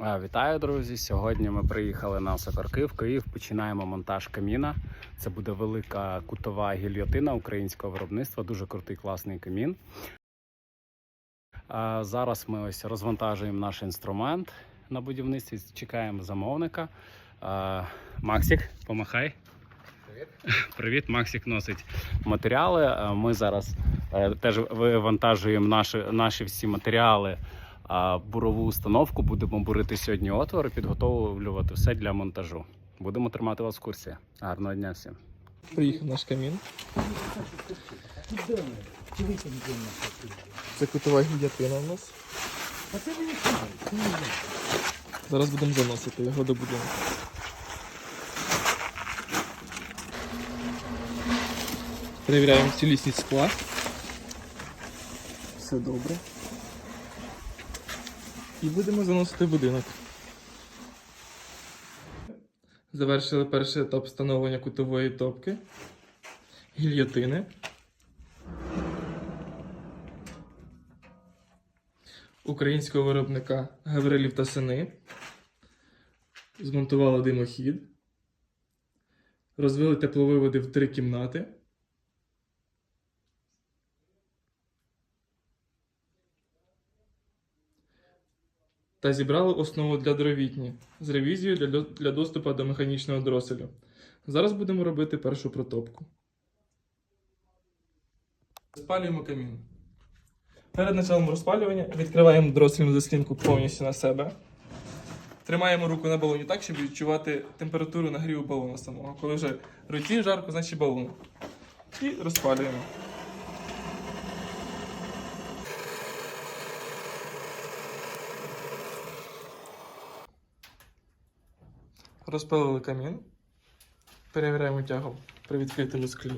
Вітаю, друзі! Сьогодні ми приїхали на Сокорки в Київ. Починаємо монтаж каміна. Це буде велика кутова гільйотина українського виробництва. Дуже крутий класний камін. Зараз ми ось розвантажуємо наш інструмент на будівництві. Чекаємо замовника. Максик, помахай. Привіт. Привіт, Максик носить матеріали. Ми зараз е, теж вивантажуємо наші, наші всі матеріали. А бурову установку будемо бурити сьогодні отвор і підготовлювати все для монтажу. Будемо тримати вас в курсі. Гарного дня всім. Приїхав наш камін. Це кутова гільятина у нас. Зараз будемо заносити його до будинку. Перевіряємо цілісність скла. Все добре. І будемо заносити будинок. Завершили перший етап встановлення кутової топки, гільйотини. Українського виробника Гаврилів та сини. Змонтували димохід. Розвили тепловиводи в три кімнати. Та зібрали основу для дровітні з ревізією для, для доступу до механічного дроселю. Зараз будемо робити першу протопку. Спалюємо камін. Перед началом розпалювання відкриваємо дросельну заслінку повністю на себе. Тримаємо руку на балоні так, щоб відчувати температуру нагріву балона самого. Коли вже руці жарко, значить балон. І розпалюємо. Розпалили камін. Перевіряємо тягу при відкритому склі.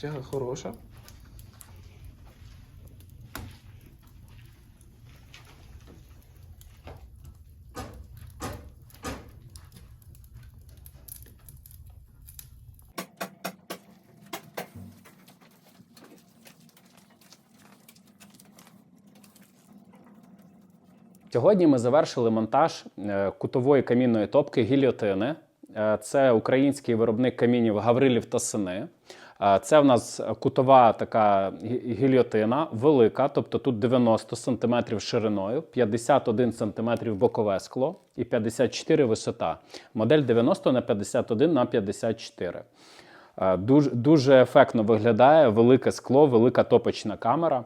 Тяга хороша. Сьогодні ми завершили монтаж е, кутової камінної топки гільйотини. Е, Це український виробник камінів Гаврилів та сини. Е, Це в нас кутова така гі- гільйотина, велика, тобто тут 90 см шириною, 51 см бокове скло і 54 висота. Модель 90 на 51 на 54. Е, Дуже, дуже ефектно виглядає велике скло, велика топочна камера.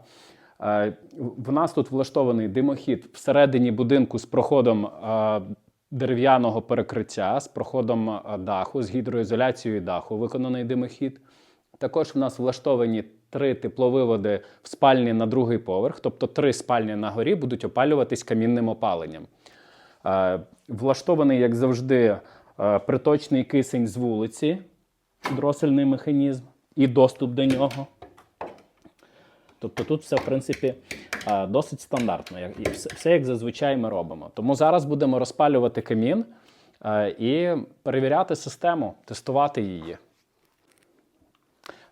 Е, В нас тут влаштований димохід всередині будинку з проходом е, дерев'яного перекриття, з проходом е, даху, з гідроізоляцією даху виконаний димохід. Також в нас влаштовані три тепловиводи в спальні на другий поверх, тобто три спальні на горі будуть опалюватись камінним опаленням. Влаштований, як завжди, приточний кисень з вулиці, дросельний механізм і доступ до нього. Тобто тут все, в принципі, досить стандартно, і все, як зазвичай ми робимо. Тому зараз будемо розпалювати камін і перевіряти систему, тестувати її.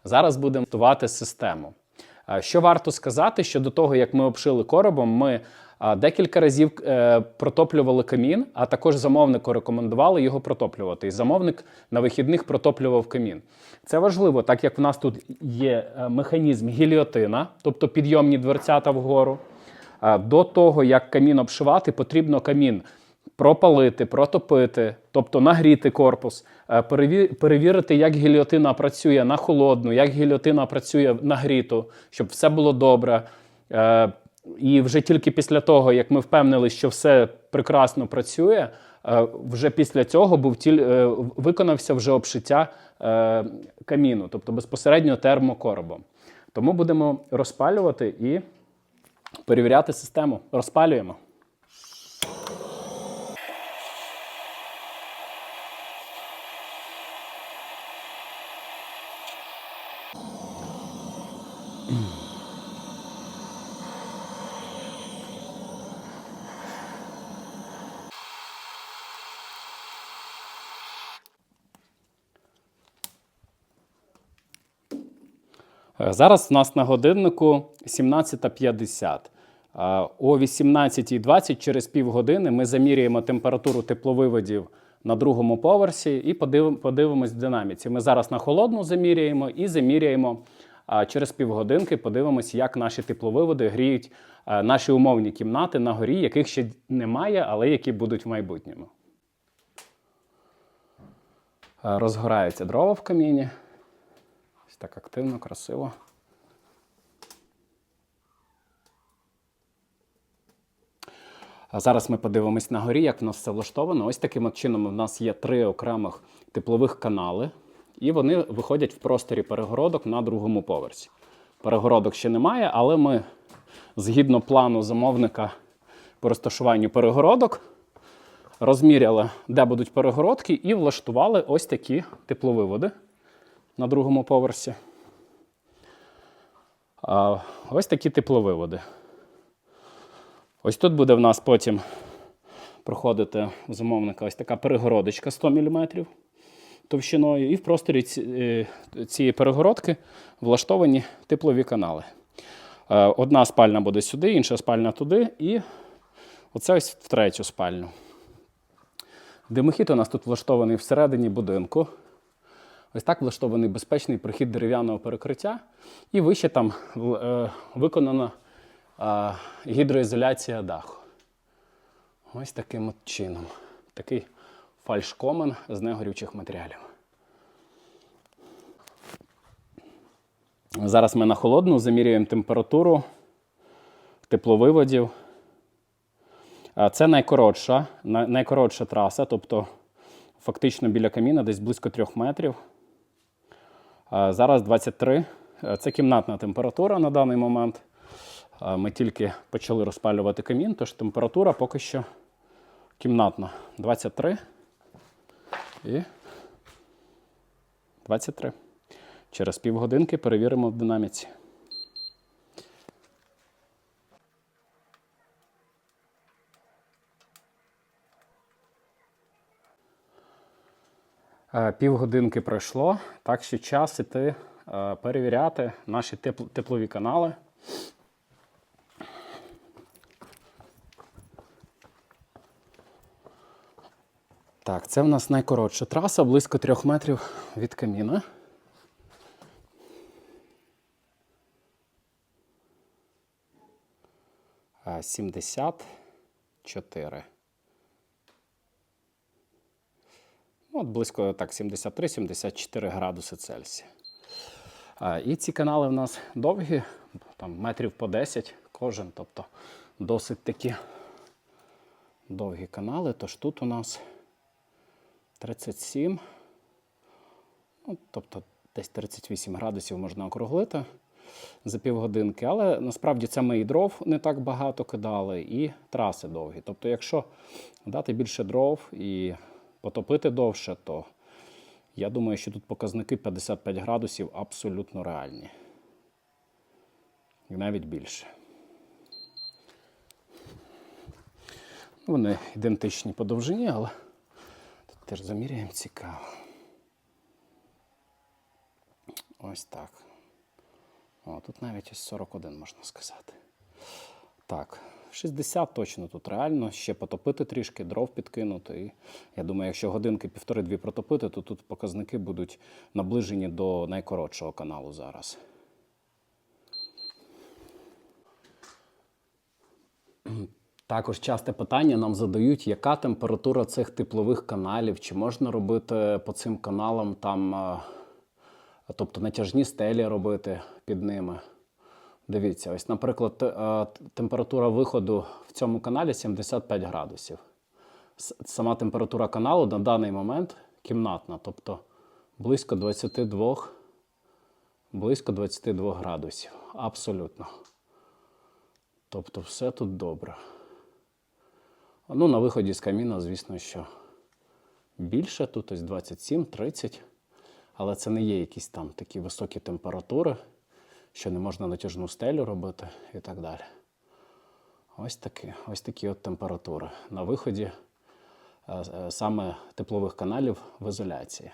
Зараз будемо тестувати систему. Що варто сказати, що до того, як ми обшили коробом, ми декілька разів е, протоплювали камін, а також замовнику рекомендували його протоплювати. І замовник на вихідних протоплював камін. Це важливо, так як в нас тут є е, механізм гільйотина, тобто підйомні дверцята вгору. До того, як камін обшивати, потрібно камін пропалити, протопити, тобто нагріти корпус, е, перевірити, як гільйотина працює на холодну, як гільйотина працює нагріту, щоб все було добре. І вже тільки після того, як ми впевнилися, що все прекрасно працює, е, вже після цього був тіль, е, виконався вже обшиття е, каміну, тобто безпосередньо термокоробом. Тому будемо розпалювати і перевіряти систему. Розпалюємо. you Зараз у нас на годиннику 17.50. Е, О 18.20 через півгодини ми заміряємо температуру тепловиводів на другому поверсі і подивимось в динаміці. Ми зараз на холодну заміряємо і заміряємо через півгодинки, подивимось, як наші тепловиводи гріють е, наші умовні кімнати на горі, яких ще немає, але які будуть в майбутньому. Е, Розгораються дрова в каміні. Так активно, красиво. А зараз ми подивимось на горі, як в нас все влаштовано. Ось таким от чином в нас є три окремих теплових канали, і вони виходять в просторі перегородок на другому поверсі. Перегородок ще немає, але ми згідно плану замовника по розташуванню перегородок розміряли, де будуть перегородки, і влаштували ось такі тепловиводи на другому поверсі. А, ось такі тепловиводи. Ось тут буде в нас потім проходити замовника ось така перегородочка 100 мм товщиною, і в просторі е, цієї перегородки влаштовані теплові канали. Е, Одна спальня буде сюди, інша спальня туди, і оце ось в третю спальню. Димохід у нас тут влаштований всередині будинку. Ось так влаштований безпечний прохід дерев'яного перекриття. І вище там е, виконана гідроізоляція даху. Ось таким от чином. Такий фальшкомен з негорючих матеріалів. Зараз ми на холодну замірюємо температуру тепловиводів. Це найкоротша, найкоротша траса, тобто фактично біля каміна десь близько трьох метрів. Зараз 23. Е, Це кімнатна температура на даний момент. Ми тільки почали розпалювати камін, тож температура поки що кімнатна. 23 і 23. Через півгодинки перевіримо в динаміці. Півгодинки пройшло, так що час іти е, перевіряти наші теплові канали. Так, це в нас найкоротша траса, близько трьох метрів від каміна. А, 74. Ну, От близько так, 73-74 градуси Цельсія. І ці канали в нас довгі, там метрів по 10 кожен, тобто досить такі довгі канали. Тож тут у нас 37, ну, тобто десь 38 градусів можна округлити за півгодинки. Але насправді це ми і дров не так багато кидали, і траси довгі. Тобто, якщо дати більше дров і потопити довше, то я думаю, що тут показники 55 градусів абсолютно реальні. І навіть більше. Вони ідентичні по довжині, але тут теж заміряємо цікаво. Ось так. О, тут навіть ось 41 можна сказати. Так, 60 точно тут реально. Ще потопити трішки, дров підкинути. І я думаю, якщо годинки півтори-дві протопити, то тут показники будуть наближені до найкоротшого каналу зараз. Також часте питання нам задають, яка температура цих теплових каналів, чи можна робити по цим каналам там, е, тобто натяжні стелі робити під ними. Дивіться, ось, наприклад, температура виходу в цьому каналі 75 градусів. Сама температура каналу на даний момент кімнатна, тобто близько 22, близько 22 градусів. Абсолютно. Тобто все тут добре. Ну, на виході з каміна, звісно, що більше, тут ось 27-30, але це не є якісь там такі високі температури, що не можна натяжну стелю робити і так далі. Ось такі, ось такі от температури. На виході е, е, саме теплових каналів в ізоляції.